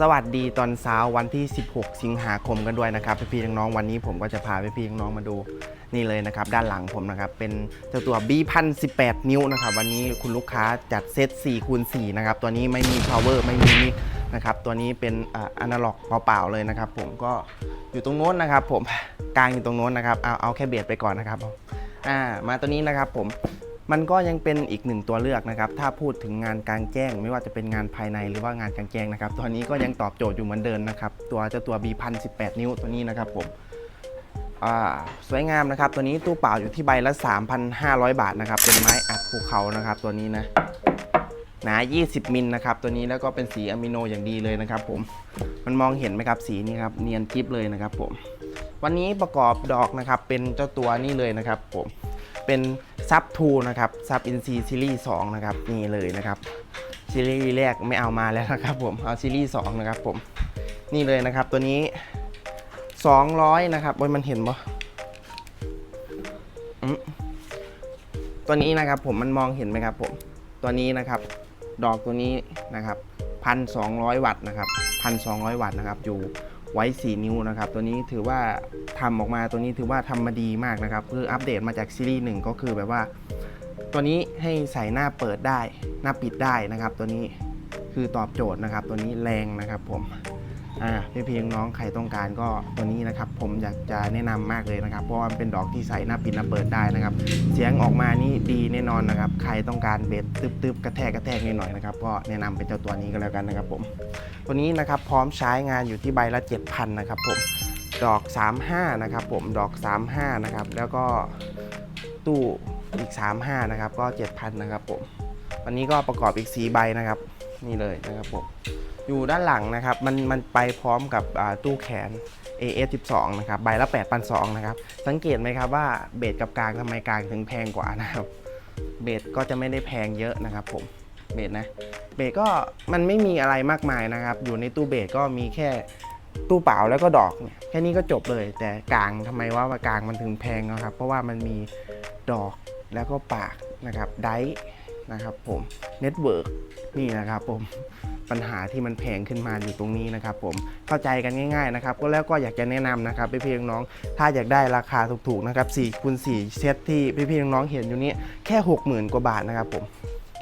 สวัสดีตอนเช้าวันที่ 16 สิงหาคมกันด้วยนะครับพี่ๆน้องๆวันนี้ผมก็จะพาพี่ๆน้องๆมาดูนี่เลยนะครับด้านหลังผมนะครับเป็นเจ้าตัว B 1 18นิ้วนะครับวันนี้คุณลูกค้าจัดเซต4คูณ4นะครับตัวนี้ไม่มี power ไม่มีมิกนะครับตัวนี้เป็นอะนาล็อกเปล่าๆเลยนะครับผมก็อยู่ตรงโน้นนะครับผมกลางอยู่ตรงโน้นนะครับเอาเอาแค่เบียดไปก่อนนะครับอ่ามาตัวนี้นะครับผม มันก็ยังเป็นอีกหนึ่งตัวเลือกนะครับ ถ้าพูดถึงงานกลางแจ้ง ไม่ว่าจะเป็นงานภายในหรือว่างานกลางแจ้งนะครับ ตัวนี้ก็ยังตอบโจทย์อยู่เหมือนเดิมนะครับ ตัวเจ้าตัว B 1 18 นิ้วตัวนี้นะครับผมสวยงามนะครับ ตัวนี้ตู้เปล่าอยู่ที่ใบละ 3,500 บาทนะครับ เป็นไม้อัดภูเขานะครับ ตัวนี้นะหนา 20 มิลนะครับ ตัวนี้แล้วก็เป็นสีอะมิโนอย่างดีเลยนะครับ ผม มันมองเห็นไหมครับ สีนี้ครับ เนียนกริบเลยนะครับ ผม วันนี้ประกอบดอกนะครับ เป็นเจ้าตัวนี้เลยนะครับ ผม เป็นซับทูนะครับซับอินซีซีรีส์2นะครับนี่เลยนะครับซีรีส์แรกไม่เอามาแล้วนะครับผมเอาซีรีส์2นะครับผมนี่เลยนะครับตัวนี้ 200 นะครับโอ้ยมันเห็นปะตัวนี้นะครับผมมันมองเห็นไหมครับผมตัวนี้นะครับ ดอกตัวนี้นะครับพันสองวัตต์นะครับพันสองวัตต์นะครับอยู่ ไว้ 4 นิ้วนะครับ ตัวนี้ถือว่าทำออกมาตัวนี้ถือว่าทำมาดีมากนะครับ คืออัปเดตมาจากซีรีส์หนึ่งก็คือแบบว่า ตัวนี้ให้ใส่หน้าเปิดได้ หน้าปิดได้นะครับ ตัวนี้คือตอบโจทย์นะครับ ตัวนี้แรงนะครับผมอ่าพี่พีน้องใครต้องการก็ตัวนี้นะครับ ผมอยากจะแนะนำมากเลยนะครับ เพราะว่ามันเป็นดอกที่ใส่หน้าปิดหน้าเปิดได้นะครับ เสียงออกมานี่ดีแน่นอนนะครับ ใครต้องการเบสตึบๆกระแทกกระแทกนิดหน่อยนะครับก็แนะนำเป็นเจ้าตัวนี้ก็แล้วกันนะครับผม ตัวนี้นะครับพร้อมใช้งานอยู่ที่ใบละ 7,000นะครับผมดอก 35นะครับผมดอก 35นะครับแล้วก็ตู้อีก 35นะครับก็ 7,000นะครับผมวันนี้ก็ประกอบอีก4ใบนะครับนี่เลยนะครับผมอยู่ด้านหลังนะครับมันมันไปพร้อมกับตู้แขน AS 12 นะครับใบละ8,200นะครับสังเกตไหมครับว่าเบสกับกลางทำไมกลางถึงแพงกว่านะครับเบสก็จะไม่ได้แพงเยอะนะครับผม เบสนะเบสก็มันไม่มีอะไรมากมายนะครับ อยู่ในตู้เบสก็มีแค่ตู้เปล่าแล้วก็ดอกเนี่ยแค่นี้ก็จบเลยแต่กลางทำไมว่าากลางมันถึงแพงนะครับ เพราะว่ามันมีดอกแล้วก็ปากนะครับไดนะครับผมเน็ตเวิร์กนี่นะครับผมปัญหาที่มันแพงขึ้นมาอยู่ตรงนี้นะครับผมเข้าใจกันง่ายๆนะครับก็แล้วก็อยากจะแนะนำนะครับพี่ๆน้องๆถ้าอยากได้ราคาถูกๆนะครับ4คูณ4เซตที่พี่ๆน้องๆเห็นอยู่นี้แค่ 60,000 กว่าบาทนะครับผม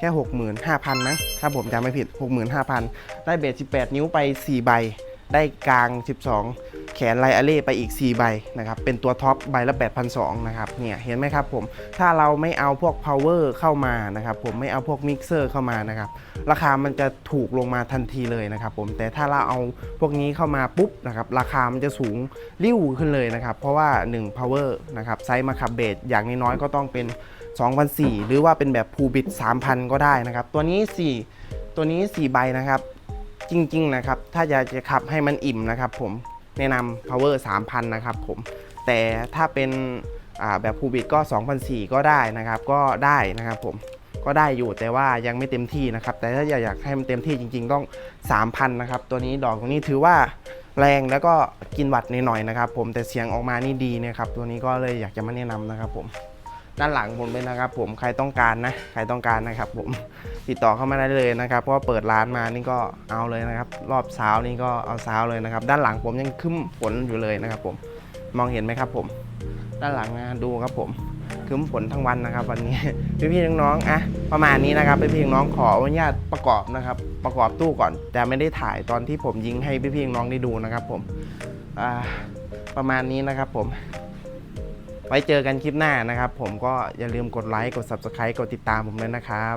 ค่ 65,000นะถ้าผมจำไม่ผิด 65,000 ได้เบส18 นิ้วไป 4 ใบ ได้กลาง 12 นไลอาเล่ไปอีก 4 ใบนะครับ เป็นตัวท็อปใบละ 8,200นะครับ เนี่ย เห็นไหมครับผม ถ้าเราไม่เอาพวก power เข้ามานะครับ ผมไม่เอาพวกมิกเซอร์เข้ามานะครับ ราคามันจะถูกลงมาทันทีเลยนะครับผม แต่ถ้าเราเอาพวกนี้เข้ามาปุ๊บนะครับ ราคามันจะสูงริ้วขึ้นเลยนะครับ เพราะว่า 1 power นะครับ ไซส์มาขับเบสอย่างน้อยๆก็ต้องเป็น2,004หรือว่าเป็นแบบพูบิด3,000 ก็ได้นะครับ ตัวนี้ 4 ตัวนี้ 4 ใบนะครับ จริง ๆ นะครับ ถ้าอยากจะขับให้มันอิ่มนะครับผม แนะนำ power 3,000 นะครับผม แต่ถ้าเป็นแบบพูบิดก็ 2,004ก็ได้นะครับ ก็ได้นะครับผมก็ได้อยู่แต่ว่ายังไม่เต็มที่นะครับ แต่ถ้าอยากให้มันเต็มที่จริง ๆ ต้อง 3,000 นะครับ ตัวนี้ดอกตรงนี้ถือว่าแรงแล้วก็กินวัดหน่อยๆนะครับ ผมแต่เสียงออกมานี่ดีนะครับ ตัวนี้ก็เลยอยากจะมาแนะนำนะครับผม ด้านหลังผมเป็นะครับ ผมใครต้องการนะใครต้องการนะครับ ผมติดต่อเข้ามาได้เลยนะครับเพราะว่าเปิดร้านมานี่ก็เอาเลยนะครับ รอบเช้านี่ก็เอาเช้าเลยนะครับ ด้านหลังผมยังคึ้มฝนอยู่เลยนะครับ ผมมองเห็นไหมครับ ผม ด้านหลังนะดูครับผมคึ้มฝนทั้งวันนะครับ วันนี้พี่ๆน้องๆอะประมาณนี้นะครับพี่ๆน้องขออนุญาตประกอบนะครับ ประกอบตู้ก่อน แต่ไม่ได้ถ่ายตอนที่ผมยิงให้พี่ๆน้องได้ดูนะครับ ผมประมาณนี้นะครับ ผม ว้เจอกันคลิปหน้านะครับ ผมก็อย่าลืมกดไลค์กด Subscribe กดติดตามผมด้วยนะครับ